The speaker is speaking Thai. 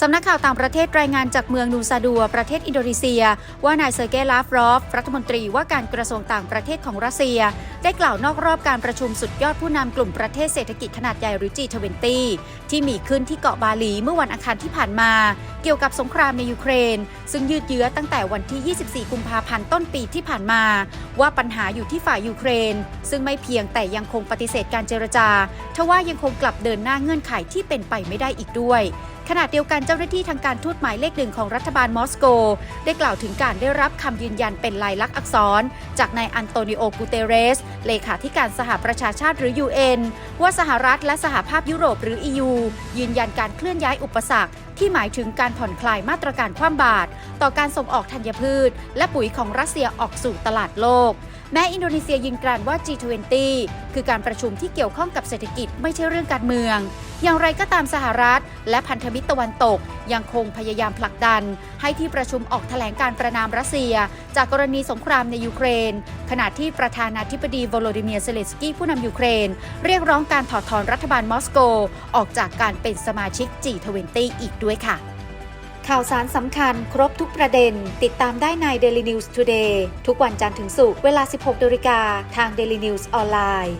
สำนักข่าวต่างประเทศรายงานจากเมืองนูซาดัว ประเทศอินโดนีเซีย ว่านายเซอร์เกย์ลาฟรอฟ รัฐมนตรีว่าการกระทรวงต่างประเทศของรัสเซีย ได้กล่าวนอกรอบการประชุมสุดยอดผู้นำกลุ่มประเทศเศรษฐกิจขนาดใหญ่หรือ G20 ที่มีขึ้นที่เกาะบาหลีเมื่อวันอังคารที่ผ่านมาเกี่ยวกับสงครามในยูเครน ซึ่งยืดเยื้อตั้งแต่วันที่ 24 กุมภาพันธ์ต้นปีที่ผ่านมา ว่าปัญหาอยู่ที่ฝ่ายยูเครน ซึ่งไม่เพียงแต่ยังคงปฏิเสธการเจรจาทว่ายังคงกลับเดินหน้าเงื่อนไขที่เป็นไปไม่ได้อีกด้วยขณะเดียวกันเจ้าหน้าที่ทางการทูตหมายเลขหนึ่งของรัฐบาลมอสโก ได้กล่าวถึงการได้รับคำยืนยันเป็นลายลักษณ์อักษร จากนายอันโตนิโอกูเตเรส เลขาธิการสหประชาชาติหรือ UN ว่าสหรัฐและสหภาพยุโรปหรือ EU ยืนยันการเคลื่อนย้ายอุปสรรค ที่หมายถึงการผ่อนคลายมาตรการคว่ำบาตรต่อการส่งออกธัญพืช และปุ๋ยของรัสเซียออกสู่ตลาดโลก แม้อินโดนีเซียยืนกรานว่า G20 คือการประชุมที่เกี่ยวข้องกับเศรษฐกิจไม่ใช่เรื่องการเมือง อย่างไรก็ตามสหรัฐ และพันธมิตรตะวันตก ยังคงพยายามผลักดัน ให้ที่ประชุมออกแถลงการประนามรัสเซีย จากกรณีสงครามในยูเครน ขณะที่ประธานาธิบดีโวโลดิเมียเซเลสกี้ผู้นำยูเครน เรียกร้องการถอดถอนรัฐบาลมอสโก ออกจากการเป็นสมาชิก G20 อีกด้วยค่ะข่าวสารสำคัญครบทุกประเด็น ติดตามได้ใน Daily News Today ทุกวันจันทร์ถึงศุกร์เวลา 16นาฬิกาทาง Daily News ออนไลน์